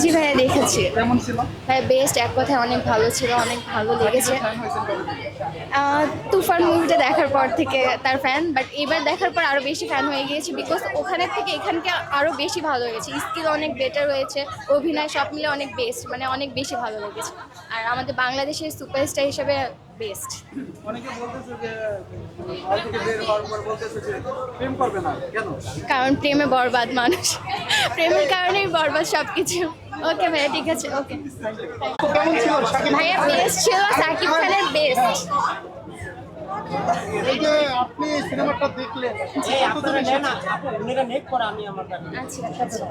জি ভাইয়া দেখেছি। ভাইয়া বেস্ট এক কথায় অনেক ভালো ছিল অনেক ভালো লেগেছে। তুফান মুভিটা দেখার পর থেকে তার ফ্যান বাট এবার দেখার পর আরও বেশি ফ্যান হয়ে গিয়েছি বিকজ ওখানের থেকে এখানকে আরও বেশি ভালো হয়েছে স্কিল অনেক বেটার হয়েছে অভিনয় সব মিলে অনেক বেস্ট মানে অনেক বেশি ভালো লেগেছে। আর আমাদের বাংলাদেশের সুপারস্টার হিসেবে বেস্ট অনেকে বলতেছে যে হল থেকে বের হওয়ার পর বলতেছে যে প্রেম করবে না। কেন? কারণ প্রেমে বরবাদ মানুষ। প্রেমের কারণেই বরবাদ সবকিছু। ওকে ভাইয়া ঠিক আছে ওকে। কেমন ছিল? শাকিব ভাইয়া বেস্ট ছিল সাকিব খানের বেস্ট এই যে আপনি সিনেমাটা দেখলেন কতদিন এসেছে? আচ্ছা আচ্ছা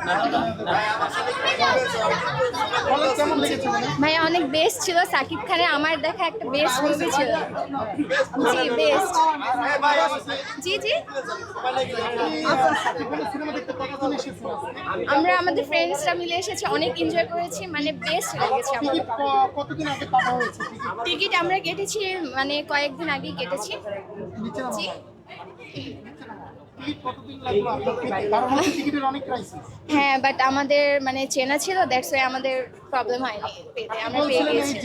কেমন লেগেছে মানে ভাইয়া অনেক বেস্ট ছিল। সাকিব খানের আমার দেখা একটা বেস্ট মুভি ছিল। জি বেস্ট। জি জি। এসেছেন আমরা আমাদের ফ্রেন্ডসরা মিলে এসেছি অনেক এনজয় করেছি মানে বেস্ট লেগেছে আমার টিকিট আগে আমরা কেটেছি মানে কয়েকদিন আগেই কেটেছি। জি। হ্যাঁ। বাট আমাদের মানে চেনা ছিল দ্যাটস ওয়াই আমাদের প্রবলেম হয়নি। পেতে আমরা পেয়ে গেছি।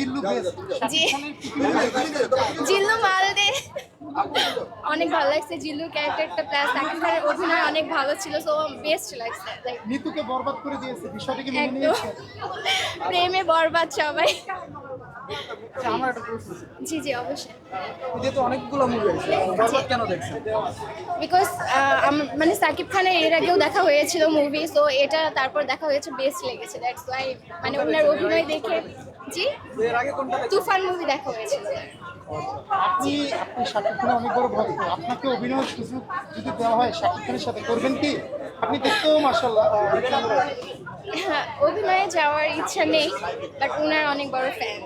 জিল্লু মালদে। অনেক ভালো লাগছে জিল্লু ক্যারেক্টারটা প্লাস সাকিব খানের অভিনয় অনেক ভালো ছিল সো বেস্ট লাগছে লাইক নিতুকে বরবাদ করে দিয়েছে বিষয়টা কি একদম। নিয়েছে। প্রেমে বরবাদ সবাই। আমার একটা প্রশ্ন জি জি অবশ্যই। যেহেতু অনেকগুলো মুভি আছে বরবাদ কেন দেখছেন? বিকজ মানে সাকিব খানের এর আগেও দেখা হয়েছিল মুভি সো এটা তারপর দেখা হয়েছে বেস্ট লেগেছে দ্যাটস ওয়াই মানে ওনার অভিনয় দেখে জি? এর আগে কোনটা তুফান মুভি দেখা হয়েছিল আপনি আপনি শাকিব খানের অনেক বড় ভক্ত আপনাকে অভিনয়ের সুযোগ যদি দেওয়া হয় শাকিব খানের সাথে করবেন কি? আপনি দেখতেও হ্যাঁ অভিনয়ে যাওয়ার ইচ্ছা নেই বাট ওনার অনেক বড় ফ্যান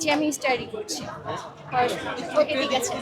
যে আমি স্টাডি করছি। ওকে ঠিক আছে।